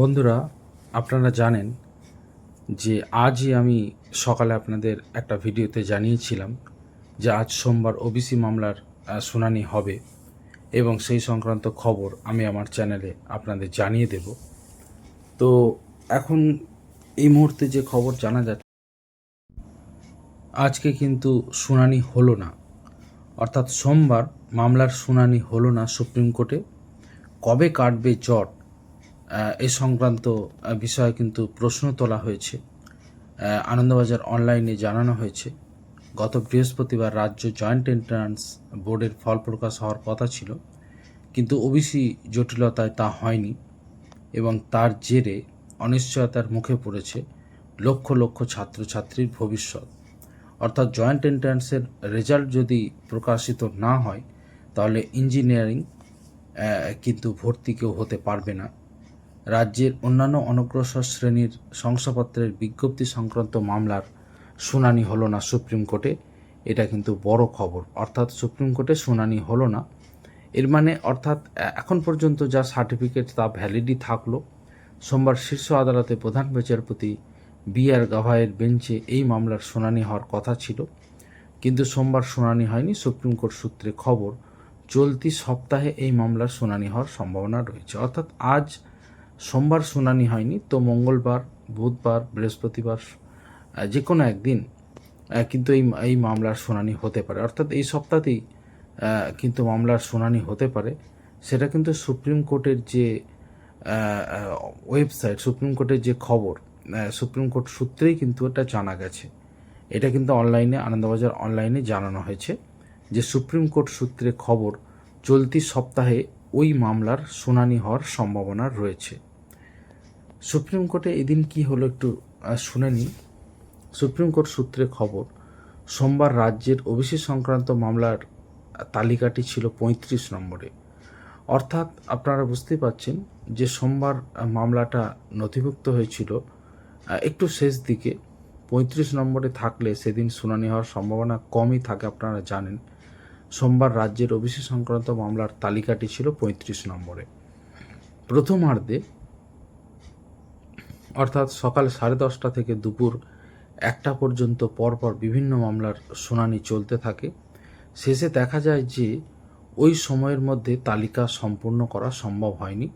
বন্ধুরা, আপনারা জানেন যে আজই আমি সকালে আপনাদের একটা ভিডিওতে জানিয়েছিলাম যে আজ সোমবার ওবিসি মামলার শুনানি হবে এবং সেই সংক্রান্ত খবর আমি আমার চ্যানেলে আপনাদের জানিয়ে দেব। তো এখন এই মুহূর্তে যে খবর জানা যাচ্ছে, আজকে কিন্তু শুনানি হলো না। অর্থাৎ সোমবার মামলার শুনানি হলো না সুপ্রিম কোর্টে। কবে কাটবে জট এ সংক্রান্ত বিষয়ে কিন্তু প্রশ্ন তোলা হয়েছে। আনন্দবাজার অনলাইনে জানানো হয়েছে, গত বৃহস্পতিবার রাজ্য জয়েন্ট এন্ট্রান্স বোর্ডের ফল প্রকাশ হওয়ার কথা ছিল, কিন্তু ওবিসি জটিলতায় তা হয়নি এবং তার জেরে অনিশ্চয়তার মুখে পড়েছে লক্ষ লক্ষ ছাত্রছাত্রীর ভবিষ্যৎ। অর্থাৎ জয়েন্ট এন্ট্রান্সের রেজাল্ট যদি প্রকাশিত না হয়, তাহলে ইঞ্জিনিয়ারিং কিন্তু ভর্তি কেউ হতে পারবে না। রাজ্যের অন্যান্য অনগ্রসর শ্রেণির শংসাপত্রের বিজ্ঞপ্তি সংক্রান্ত মামলার শুনানি হলো না সুপ্রিম কোর্টে। এটা কিন্তু বড় খবর। অর্থাৎ সুপ্রিম কোর্টে শুনানি হলো না। এর মানে অর্থাৎ এখন পর্যন্ত যা সার্টিফিকেট তা ভ্যালিডি থাকল। সোমবার শীর্ষ আদালতে প্রধান বিচারপতি বি আর গাভাইয়ের বেঞ্চে এই মামলার শুনানি হওয়ার কথা ছিল। কিন্তু সোমবার শুনানি হয়নি, সুপ্রিম কোর্ট সূত্রে খবর, চলতি সপ্তাহে এই মামলার শুনানি হওয়ার সম্ভাবনা রয়েছে। অর্থাৎ আজ সোমবার শুনানি হয়নি, তো মঙ্গলবার, বুধবার, বৃহস্পতিবার যে কোনো একদিন কিন্তু এই এই মামলার শুনানি হতে পারে। অর্থাৎ এই সপ্তাহতেই কিন্তু মামলার শুনানি হতে পারে। সেটা কিন্তু সুপ্রিম কোর্টের যে ওয়েবসাইট, সুপ্রিম কোর্টের যে খবর সুপ্রিম কোর্ট সূত্রেই কিন্তু এটা জানা গেছে। এটা কিন্তু অনলাইনে, আনন্দবাজার অনলাইনে জানানো হয়েছে যে সুপ্রিম কোর্ট সূত্রে খবর, চলতি সপ্তাহে ওই মামলার শুনানি হওয়ার সম্ভাবনা রয়েছে। সুপ্রিম কোর্টে এদিন কি হলো একটু শুনে নিন সুপ্রিম কোর্ট সূত্রে খবর, সোমবার রাজ্যের ওবিসি সংক্রান্ত মামলার তালিকাটি ছিল পঁয়ত্রিশ নম্বরে। অর্থাৎ আপনারা বুঝতেই পাচ্ছেন যে সোমবার মামলাটা নথিভুক্ত হয়েছিল একটু শেষ দিকে। পঁয়ত্রিশ নম্বরে থাকলে সেদিন শুনানি হওয়ার সম্ভাবনা কমই থাকে, আপনারা জানেন। সোমবার রাজ্যের ওবিসি সংক্রান্ত মামলার তালিকাটি ছিল পঁয়ত্রিশ নম্বরে। প্রথমার্ধে, অর্থাৎ সকাল সাড়ে দশটা থেকে দুপুর একটা পর্যন্ত পরপর বিভিন্ন মামলার শুনানি চলতে থাকে। শেষে দেখা যায় যে, ওই সময়ের মধ্যে তালিকা সম্পূর্ণ করা সম্ভব হয়নি,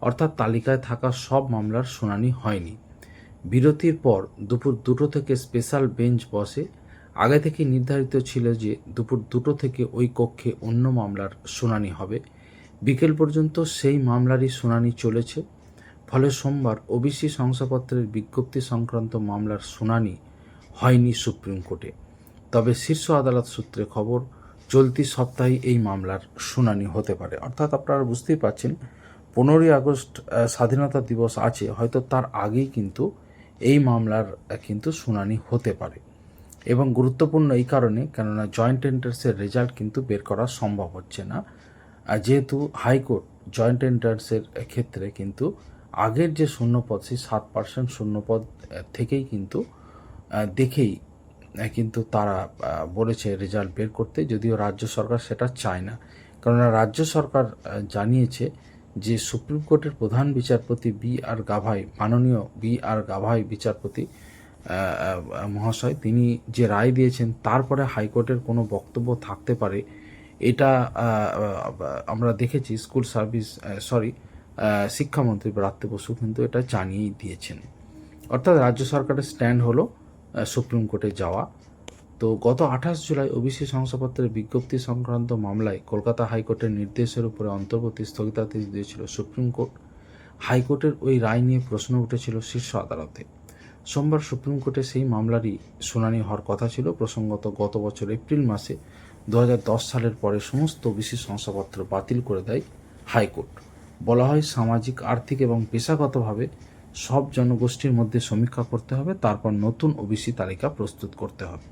অর্থাৎ তালিকায় থাকা সব মামলার শুনানি হয়নি। বিরতির পর দুপুর দুটো থেকে স্পেশাল বেঞ্চ বসে আগে থেকে নির্ধারিত ছিল যে দুপুর দুটো থেকে ওই কক্ষে অন্য মামলার শুনানি হবে। বিকেল পর্যন্ত সেই মামলারই শুনানি চলেছে। ফলে সোমবার ওবিসি শংসাপত্রের বিজ্ঞপ্তি সংক্রান্ত মামলার শুনানি হয়নি সুপ্রিম কোর্টে। তবে শীর্ষ আদালত সূত্রে খবর, চলতি সপ্তাহে এই মামলার শুনানি হতে পারে। অর্থাৎ আপনারা বুঝতেই পারছেন, পনেরোই আগস্ট স্বাধীনতা দিবস আছে, হয়তো তার আগেই কিন্তু এই মামলার কিন্তু শুনানি হতে পারে। এবং গুরুত্বপূর্ণ এই কারণে, কেননা জয়েন্ট এন্ট্রান্সের রেজাল্ট কিন্তু বের করা সম্ভব হচ্ছে না। আর যেহেতু হাইকোর্ট জয়েন্ট এন্ট্রান্সের ক্ষেত্রে কিন্তু আগের যে শূন্যপদ, সেই সাত পার্সেন্ট শূন্যপদ থেকেই কিন্তু দেখেই কিন্তু তারা বলেছে রেজাল্ট বের করতে, যদিও রাজ্য সরকার সেটা চায় না। কেননা রাজ্য সরকার জানিয়েছে যে সুপ্রিম কোর্টের প্রধান বিচারপতি বি আর গাভাই, মাননীয় বি আর গাভাই বিচারপতি মহাশয়, তিনি যে রায় দিয়েছেন, তারপরে হাইকোর্টের কোনো বক্তব্য থাকতে পারে, এটা আমরা দেখেছি স্কুল সার্ভিস সরি শিক্ষামন্ত্রী ব্রাত্য বসু কিন্তু এটা জানিয়েই দিয়েছেন। অর্থাৎ রাজ্য সরকারের স্ট্যান্ড হলো সুপ্রিম কোর্টে যাওয়া। তো গত আঠাশ জুলাই ওবিসি শংসাপত্রের বিজ্ঞপ্তি সংক্রান্ত মামলায় কলকাতা হাইকোর্টের নির্দেশের উপরে অন্তর্বর্তী স্থগিতাদেশ দিয়েছিল সুপ্রিম কোর্ট। হাইকোর্টের ওই রায় নিয়ে প্রশ্ন উঠেছিল শীর্ষ আদালতে। সোমবার সুপ্রিম কোর্টে সেই মামলারই শুনানি হওয়ার কথা ছিল। প্রসঙ্গত গত বছর এপ্রিল মাসে দু হাজার দশ সালের পরে সমস্ত ওবিসি শংসাপত্র বাতিল করে দেয় হাইকোর্ট। বলা হয় সামাজিক, আর্থিক এবং পেশাগতভাবে সব জনগোষ্ঠীর মধ্যে সমীক্ষা করতে হবে, তারপর নতুন ওবিসি তালিকা প্রস্তুত করতে হবে।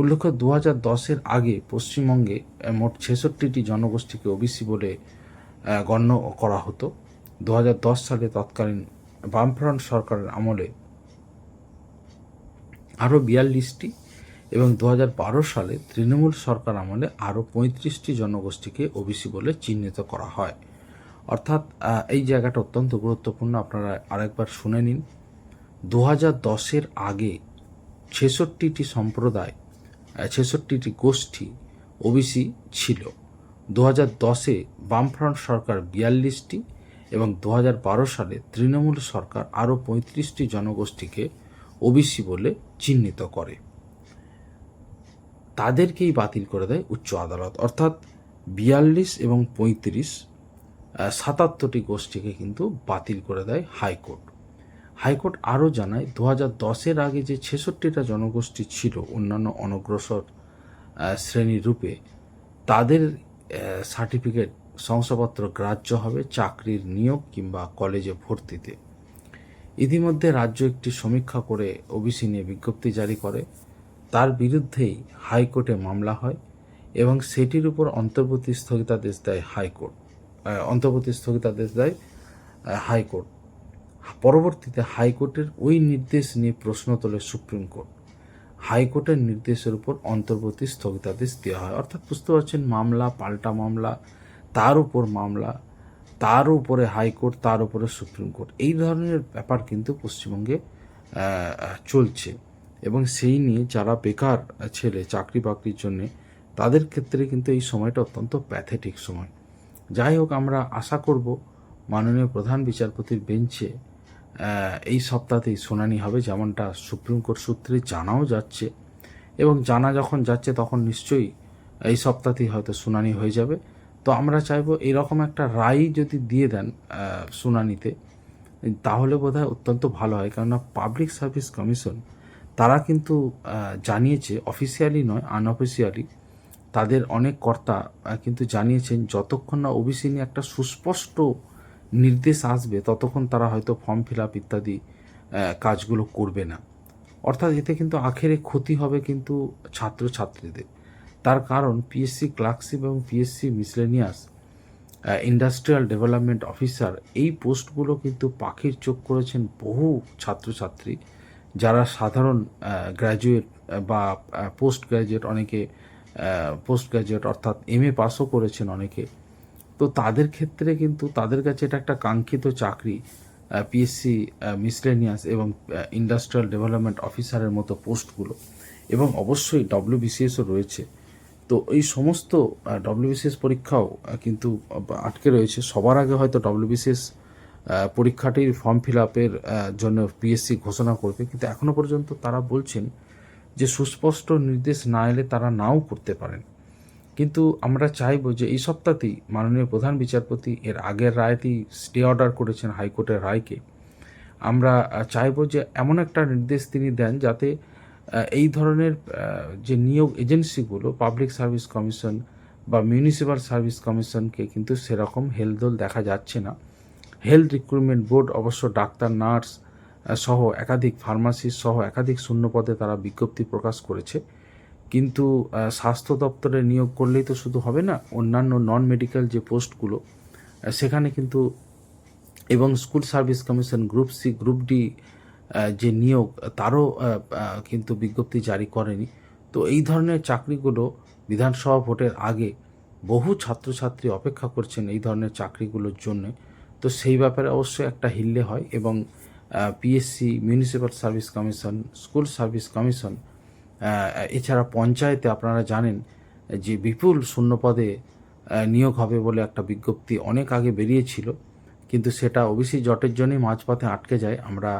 উল্লেখ্য, দু হাজার দশের আগে পশ্চিমবঙ্গে মোট ছেষট্টিটি জনগোষ্ঠীকে ওবিসি বলে গণ্য করা হতো। দু হাজার দশ সালে তৎকালীন বামফ্রন্ট সরকারের আমলে আরও বিয়াল্লিশটি এবং দু হাজার বারো সালে তৃণমূল সরকার আমলে আরও পঁয়ত্রিশটি জনগোষ্ঠীকে ওবিসি বলে চিহ্নিত করা হয়। অর্থাৎ এই জায়গাটা অত্যন্ত গুরুত্বপূর্ণ। আপনারা আরেকবার শুনে নিন। দু হাজার দশের আগে ছেষট্টিটি সম্প্রদায় ছেষট্টিটি গোষ্ঠী ওবিসি ছিল। দু হাজার দশে বামফ্রন্ট সরকার বিয়াল্লিশটি এবং দু হাজার বারো সালে তৃণমূল সরকার আরও পঁয়ত্রিশটি জনগোষ্ঠীকে ওবিসি বলে চিহ্নিত করে। তাদেরকেই বাতিল করে দেয় উচ্চ আদালত। অর্থাৎ বিয়াল্লিশ এবং পঁয়ত্রিশ সাতাত্তরটি গোষ্ঠীকে কিন্তু বাতিল করে দেয় হাইকোর্ট। হাইকোর্ট আরও জানায় দু হাজার দশের আগে যে ছেষট্টিটা জনগোষ্ঠী ছিল অন্যান্য অনগ্রসর শ্রেণির রূপে, তাদের সার্টিফিকেট শংসাপত্র গ্রাহ্য হবে চাকরির নিয়োগ কিংবা কলেজে ভর্তিতে। ইতিমধ্যে রাজ্য একটি সমীক্ষা করে ওবিসি নিয়ে বিজ্ঞপ্তি জারি করে। তার বিরুদ্ধেই হাইকোর্টে মামলা হয় এবং সেটির উপর অন্তর্বর্তী স্থগিতাদেশ দেয় হাইকোর্ট। অন্তর্বর্তী স্থগিতাদেশ দেয় হাইকোর্ট। পরবর্তীতে হাইকোর্টের ওই নির্দেশ নিয়ে প্রশ্ন তোলে সুপ্রিম কোর্ট। হাইকোর্টের নির্দেশের উপর অন্তর্বর্তী স্থগিতাদেশ দেওয়া হয়। অর্থাৎ বুঝতে পারছেন, মামলা, পাল্টা মামলা, তার উপর মামলা তার উপরে হাইকোর্ট তার উপরে সুপ্রিম কোর্ট এই ধরনের ব্যাপার কিন্তু পশ্চিমবঙ্গে চলছে। এবং সেই নিয়ে যারা বেকার ছেলে, চাকরি বাকরির জন্যে, তাদের ক্ষেত্রে কিন্তু এই সময়টা অত্যন্ত প্যাথেটিক সময়। যাই হোক, আমরা আশা করব মাননীয় প্রধান বিচারপতির বেঞ্চে এই সপ্তাহতেই শুনানি হবে, যেমনটা সুপ্রিম কোর্ট সূত্রে জানাও যাচ্ছে। এবং জানা যখন যাচ্ছে, তখন নিশ্চয়ই এই সপ্তাহতেই হয়তো শুনানি হয়ে যাবে। তো আমরা চাইব এরকম একটা রায় যদি দিয়ে দেন শুনানিতে, তাহলে বোধহয় অত্যন্ত ভালো হয়। কেননা পাবলিক সার্ভিস কমিশন তারা কিন্তু জানিয়েছে অফিসিয়ালি নয় আনঅফিসিয়ালি তাদের অনেক কর্তা কিন্তু জানিয়েছেন যতক্ষণ না ওবিসি নিয়ে একটা সুস্পষ্ট নির্দেশ আসবে, ততক্ষণ তারা হয়তো ফর্ম ফিল আপ ইত্যাদি কাজগুলো করবে না। অর্থাৎ এতে কিন্তু আখেরে ক্ষতি হবে কিন্তু ছাত্রছাত্রীদের। তার কারণ পিএসসি ক্লার্কশিপ এবং PSC miscellaneous industrial development officer এই পোস্টগুলো কিন্তু পাখির চোখ করেছেন বহু ছাত্রছাত্রী যারা সাধারণ গ্র্যাজুয়েট বা পোস্ট গ্র্যাজুয়েট অনেকে পোস্ট গ্র্যাজুয়েট অর্থাৎ এম এ পাসও করেছেন অনেকে। তো তাদের ক্ষেত্রে কিন্তু তাদের কাছে এটা একটা কাঙ্ক্ষিত চাকরি পিএসসি মিসলেনিয়াস এবং ইন্ডাস্ট্রিয়াল ডেভেলপমেন্ট অফিসারের মতো পোস্টগুলো। এবং অবশ্যই ডব্লিউবিসিএসও রয়েছে। তো এই সমস্ত ডব্লিউবিসিএস পরীক্ষাও কিন্তু আটকে রয়েছে। সবার আগে হয়তো ডব্লিউবিসিএস পরীক্ষাটির ফর্ম ফিল আপের জন্য পিএসসি ঘোষণা করবে। কিন্তু এখনও পর্যন্ত তারা বলছেন যে সুস্পষ্ট নির্দেশ না এলে তারা নাও করতে পারেন। কিন্তু আমরা চাইব যে এই সপ্তাহতেই মাননীয় প্রধান বিচারপতি এর আগের রায়তেই স্টে অর্ডার করেছেন হাইকোর্টের রায়কে। আমরা চাইব যে এমন একটা নির্দেশ তিনি দেন যাতে এই ধরনের যে নিয়োগ এজেন্সিগুলো, পাবলিক সার্ভিস কমিশন বা মিউনিসিপ্যাল সার্ভিস কমিশনকে কিন্তু সেরকম হেলদোল দেখা যাচ্ছে না। হেলথ রিক্রুটমেন্ট বোর্ড অবশ্য ডাক্তার, নার্স সহ একাধিক ফার্মাসিস্ট সহ একাধিক শূন্যপদে তারা বিজ্ঞপ্তি প্রকাশ করেছে। কিন্তু স্বাস্থ্য দপ্তরে নিয়োগ করলেই তো শুধু হবে না, অন্যান্য নন মেডিকেল যে পোস্টগুলো সেখানে কিন্তু এবং school service commission group C, group D যে নিয়োগ, তারও কিন্তু বিজ্ঞপ্তি জারি করেনি। তো এই ধরনের চাকরিগুলো বিধানসভা ভোটের আগে বহু ছাত্রছাত্রী অপেক্ষা করছেন এই ধরনের চাকরিগুলোর জন্য। তো সেই ব্যাপারে অবশ্যই একটা হিল্লে হয় এবং PSC municipal service commission school service commission এছাড়া পঞ্চায়েতে আপনারা জানেন যে বিপুল শূন্যপদে নিয়োগ হবে বলে একটা বিজ্ঞপ্তি অনেক আগে বেরিয়েছিল। কিন্তু সেটা ওবিসি জটের জন্যই মাঝপথে আটকে যায়। আমরা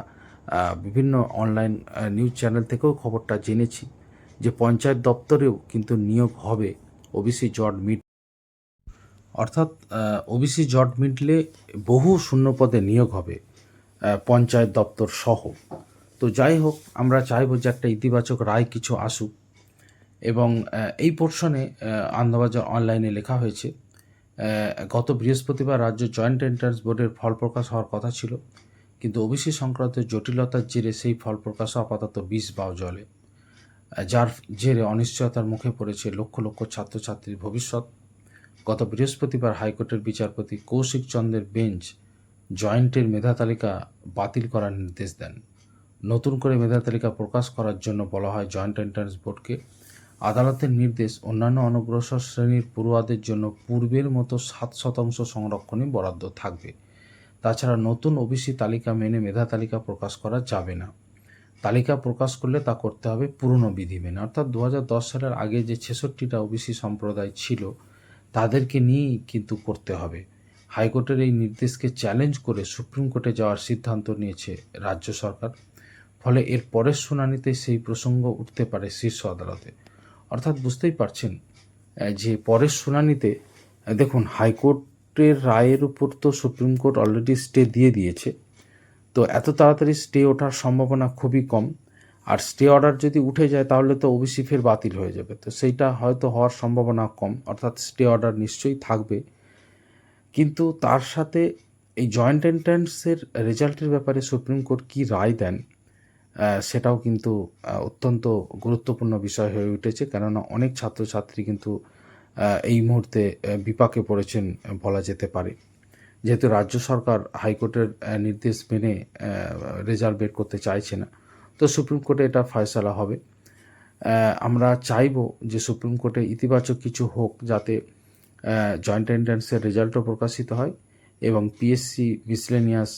বিভিন্ন অনলাইন নিউজ চ্যানেল থেকেও খবরটা জেনেছি যে পঞ্চায়েত দপ্তরেও কিন্তু নিয়োগ হবে ওবিসি জট মিট অর্থাৎ ওবিসি জট মিটলে বহু শূন্যপদে নিয়োগ হবে পঞ্চায়েত দপ্তর সহ। তো যাই হোক, আমরা চাইব যে একটা ইতিবাচক রায় কিছু আসুক এবং এই পোর্শনে আন্দাবাজার অনলাইনে লেখা হয়েছে গত বৃহস্পতিবার রাজ্য জয়েন্ট এন্ট্রান্স বোর্ডের ফল প্রকাশ হওয়ার কথা ছিল। কিন্তু ওবিসি সংক্রান্ত জটিলতার জেরে সেই ফল প্রকাশ আপাতত বিষ বাও জলে। যার জেরে অনিশ্চয়তার মুখে পড়েছে লক্ষ লক্ষ ছাত্রছাত্রীর ভবিষ্যৎ। গত বৃহস্পতিবার হাইকোর্টের বিচারপতি কৌশিক চন্দ্রের বেঞ্চ জয়েন্টের মেধা তালিকা বাতিল করার নির্দেশ দেন। নতুন করে মেধা তালিকা প্রকাশ করার জন্য বলা হয় জয়েন্ট এন্ট্রান্স বোর্ডকে। আদালতের নির্দেশ, অন্যান্য অনগ্রসর শ্রেণির পড়ুয়াদের জন্য পূর্বের মতো সাত শতাংশ সংরক্ষণই বরাদ্দ থাকবে। তাছাড়া নতুন ওবিসি তালিকা মেনে মেধা তালিকা প্রকাশ করা যাবে না। তালিকা প্রকাশ করলে তা করতে হবে পুরনো বিধি মেনে। অর্থাৎ দু হাজার দশ সালের আগে যে ছেষট্টিটা ওবিসি সম্প্রদায় ছিল, তাদেরকে নিয়েই কিন্তু করতে হবে। হাইকোর্টের এই নির্দেশকে চ্যালেঞ্জ করে সুপ্রিম কোর্টে যাওয়ার সিদ্ধান্ত নিয়েছে রাজ্য সরকার। ফলে এর পরের শুনানিতে সেই প্রসঙ্গ উঠতে পারে শীর্ষ আদালতে। অর্থাৎ বুঝতেই পারছেন যে পরের শুনানিতে দেখুন দেখুন হাইকোর্টের রায়ের উপর তো সুপ্রিম কোর্ট অলরেডি স্টে দিয়ে দিয়েছে। তো এত তাড়াতাড়ি স্টে ওঠার সম্ভাবনা খুবই কম। আর স্টে অর্ডার যদি উঠে যায়, তাহলে তো ওবিসি ফের বাতিল হয়ে যাবে। তো সেইটা হয়তো হওয়ার সম্ভাবনা কম, অর্থাৎ স্টে অর্ডার নিশ্চয়ই থাকবে। কিন্তু তার সাথে এই জয়েন্ট এন্ট্রান্সের রেজাল্টের ব্যাপারে সুপ্রিম কোর্ট কী রায় দেন সেটাও কিন্তু অত্যন্ত গুরুত্বপূর্ণ বিষয় হয়ে উঠেছে। কেননা অনেক ছাত্রছাত্রী কিন্তু এই মুহূর্তে বিপাকে পড়েছেন বলা যেতে পারে। যেহেতু রাজ্য সরকার হাইকোর্টের নির্দেশ মেনে রেজাল্ট বের করতে চাইছে না, তো সুপ্রিম কোর্টে এটা ফয়সালা হবে। আমরা চাইব যে সুপ্রিম কোর্টে ইতিবাচক কিছু হোক যাতে জয়েন্ট এন্ট্রান্সের রেজাল্টও প্রকাশিত হয় এবং পিএসসি মিসলেনিয়াস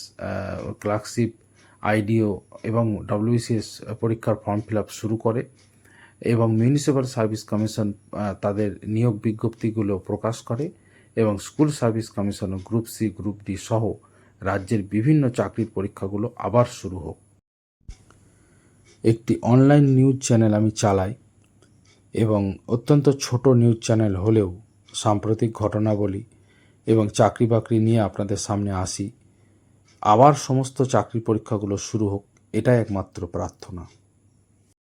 ক্লার্কশিপ আইডিও এবং ডব্লিউসিএস পরীক্ষার ফর্ম ফিল আপ শুরু করে। এবং মিউনিসিপ্যাল সার্ভিস কমিশন তাদের নিয়োগ বিজ্ঞপ্তিগুলো প্রকাশ করে এবং school service commission group C, group D সহ রাজ্যের বিভিন্ন চাকরির পরীক্ষাগুলো আবার শুরু হোক। একটি অনলাইন নিউজ চ্যানেল আমি চালাই এবং অত্যন্ত ছোট নিউজ চ্যানেল হলেও সাম্প্রতিক ঘটনাবলী এবং চাকরি বাকরি নিয়ে আপনাদের সামনে আসি। আবার সমস্ত চাকরি পরীক্ষাগুলো শুরু হোক, এটাই একমাত্র প্রার্থনা।